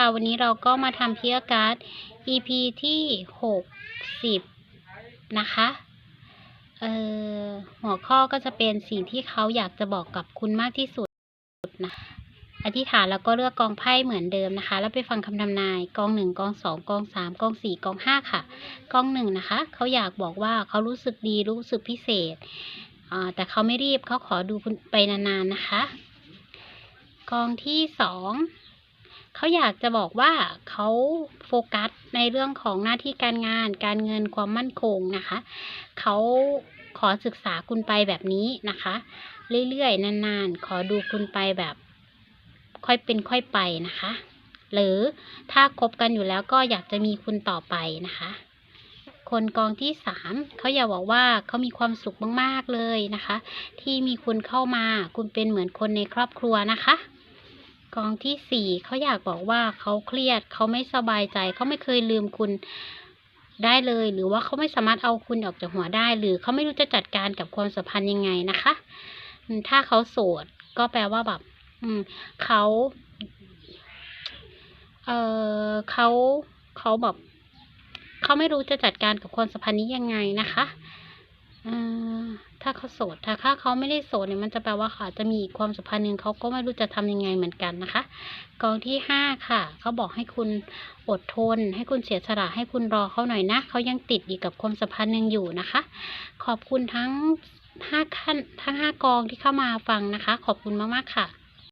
ค่ะวันนี้เราก็มาทำเพียการ์ด EP ที่หกสิบนะคะ เอ่อหัวข้อก็จะเป็นสิ่งที่เขาอยากจะบอกกับคุณมากที่สุดนะอธิษฐานแล้วก็เลือกกองไพ่เหมือนเดิมนะคะ แล้วไปฟังคำทำนายกองหนึ่งกองสองกองสามกองสี่กองห้าค่ะ กองหนึ่งนะคะ เขาอยากบอกว่าเขารู้สึกดีรู้สึกพิเศษอ่าแต่เขาไม่รีบเขาขอดูคุณไปนานๆนะคะ กองที่สอง เขาอยากจะบอกว่าเขาโฟกัสในเรื่องของหน้าที่การงาน การเงินความมั่นคงนะคะ เขาขอศึกษาคุณไปแบบนี้นะคะ เรื่อยๆ นานๆ ขอดูคุณไปแบบ ค่อยเป็นค่อยไปนะคะ หรือถ้าคบกันอยู่แล้วก็อยากจะมีคุณต่อไปนะคะคนกองที่สามเขาอยากบอกว่าเขามีความสุขมาก ๆ เลยนะคะ ที่มีคุณเข้ามาคุณเป็นเหมือนคนในครอบครัวนะคะ กองที่สี่เขาอยากบอกว่าเขาเครียดเขาไม่สบายใจเขาไม่เคยลืมคุณได้เลย หรือว่าเขาไม่สามารถเอาคุณออกจากหัวได้ หรือเขาไม่รู้จะจัดการกับความสัมพันธ์ยังไงนะคะถ้าเขาโสดก็แปลว่าแบบ อืมเขาเออเขาเขาแบบเขาไม่รู้จะจัดการกับความสัมพันธ์นี้ยังไงนะคะ ถ้าเขาโสดถ้าถ้าเขาไม่ได้โสดเนี่ยมันจะแปลว่าเขาจะมีความสัมพันธ์หนึ่งเขาก็ไม่รู้จะทำยังไงเหมือนกันนะคะกองที่ห้าค่ะเขาบอกให้คุณอดทน ให้คุณเสียสละให้คุณรอเขาหน่อยนะเขายังติดอยู่กับความสัมพันธ์หนึ่งอยู่นะคะ ขอบคุณทั้งห้าขั้นทั้งห้ากองที่เข้ามาฟังนะคะ ขอบคุณมากๆค่ะ